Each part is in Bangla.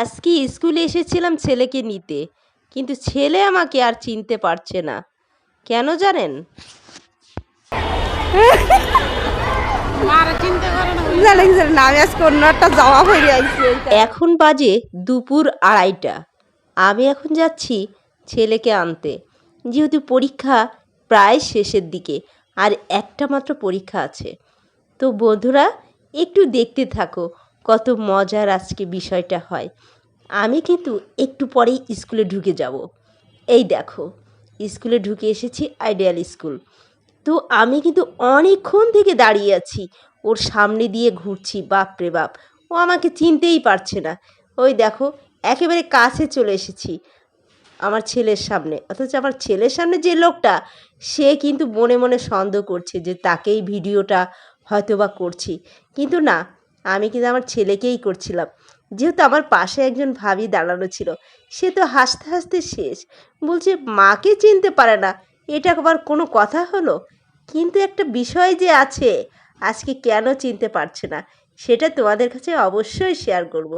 আজকে স্কুলে এসেছিলাম ছেলেকে নিতে। কিন্তু ছেলে আমাকে আর চিনতে পারছে না। কেন জানেন? এখন বাজে দুপুর আড়াইটা। আমি এখন যাচ্ছি ছেলেকে আনতে। যেহেতু পরীক্ষা প্রায় শেষের দিকে আর একটা মাত্র পরীক্ষা আছে। তো বন্ধুরা একটু দেখতে থাকো। কত মজার আজকে বিষয়টা হয়। আমি কিন্তু একটু পরেই স্কুলে ঢুকে যাব। এই দেখো, স্কুলে ঢুকে এসেছি আইডিয়াল স্কুল। তো আমি কিন্তু অনেকক্ষণ থেকে দাঁড়িয়ে আছি। ওর সামনে দিয়ে ঘুরছি, বাপরে বাপ, ও আমাকে চিনতেই পারছে না। ওই দেখো, একেবারে কাছে চলে এসেছি আমার ছেলের সামনে। অথচ আমার ছেলের সামনে যে লোকটা, সে কিন্তু মনে মনে সন্দেহ করছে যে তাকেই ভিডিওটা হয়তো বা করছি। কিন্তু না আমি কিন্তু আমার ছেলেকেই করছিলাম। যেহেতু আমার পাশে একজন ভাবি দাঁড়ানো ছিল, সে তো হাসতে হাসতে শেষ। বলছে, মাকে চিনতে পারে না। এটা আবার কোনো কথা হলো? কিন্তু একটা বিষয় যে আছে, আজকে কেন চিনতে পারছে না, সেটা তোমাদের কাছে অবশ্যই শেয়ার করব।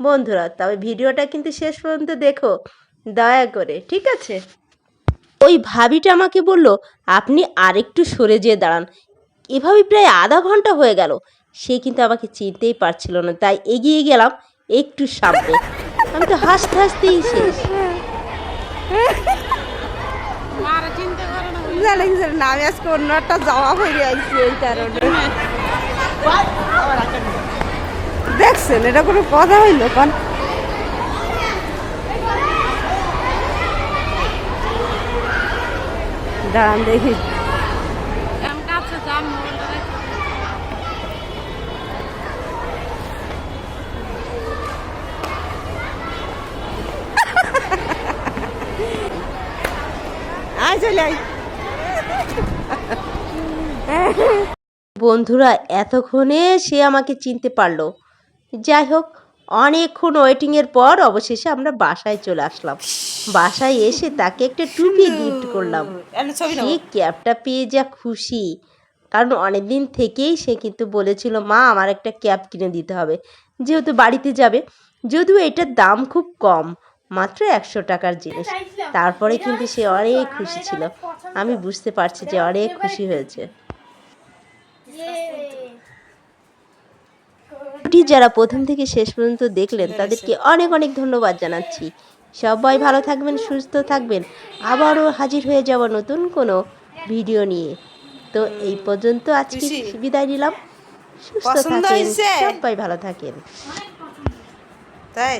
বন্ধুরা, তবে ভিডিওটা কিন্তু শেষ পর্যন্ত দেখো, দয়া করে, ঠিক আছে? ওই ভাবিটা আমাকে বলল, আপনি আরেকটু সরে যেয়ে দাঁড়ান। এভাবে প্রায় আধা ঘণ্টা হয়ে গেল। সে কিন্তু আমাকে চিনতেই পারছিল না। তাই এগিয়ে গেলাম একটু সামনে। আমি তো হাসতে হাসতেই শেষ। না আমি আজকে অন্য একটা জামা পরে আইছি এই কারণে দেখছেন এটা কোনো কথা হইল কন? দাঁড়ান দেখি। আয় চলে আয়। বন্ধুরা এতক্ষণে সে আমাকে চিনতে পারল। যাই হোক অনেকক্ষণ ওয়েটিংয়ের পর অবশেষে আমরা বাসায় চলে আসলাম। বাসায় এসে তাকে একটা টুপি গিফট করলাম। সে ক্যাবটা পেয়ে যা খুশি। কারণ অনেক দিন থেকেই সে কিন্তু বলেছিল মা আমার একটা ক্যাব কিনে দিতে হবে। যেহেতু বাড়িতে যাবে যদিও এটার দাম খুব কম মাত্র একশো টাকার জিনিস। তারপরে কিন্তু সে অনেক খুশি ছিল। আমি বুঝতে পারছি যে অনেক খুশি হয়েছে। যারা প্রথম থেকে শেষ পর্যন্ত দেখলেন তাদেরকে অনেক অনেক ধন্যবাদ জানাচ্ছি। সবাই ভালো থাকবেন সুস্থ থাকবেন। আবারও হাজির হয়ে যাব নতুন কোনো ভিডিও নিয়ে। তো এই পর্যন্ত আজকে? বিদায় নিলাম। সুস্থ থাকেন সবাই ভালো থাকেন। তাই?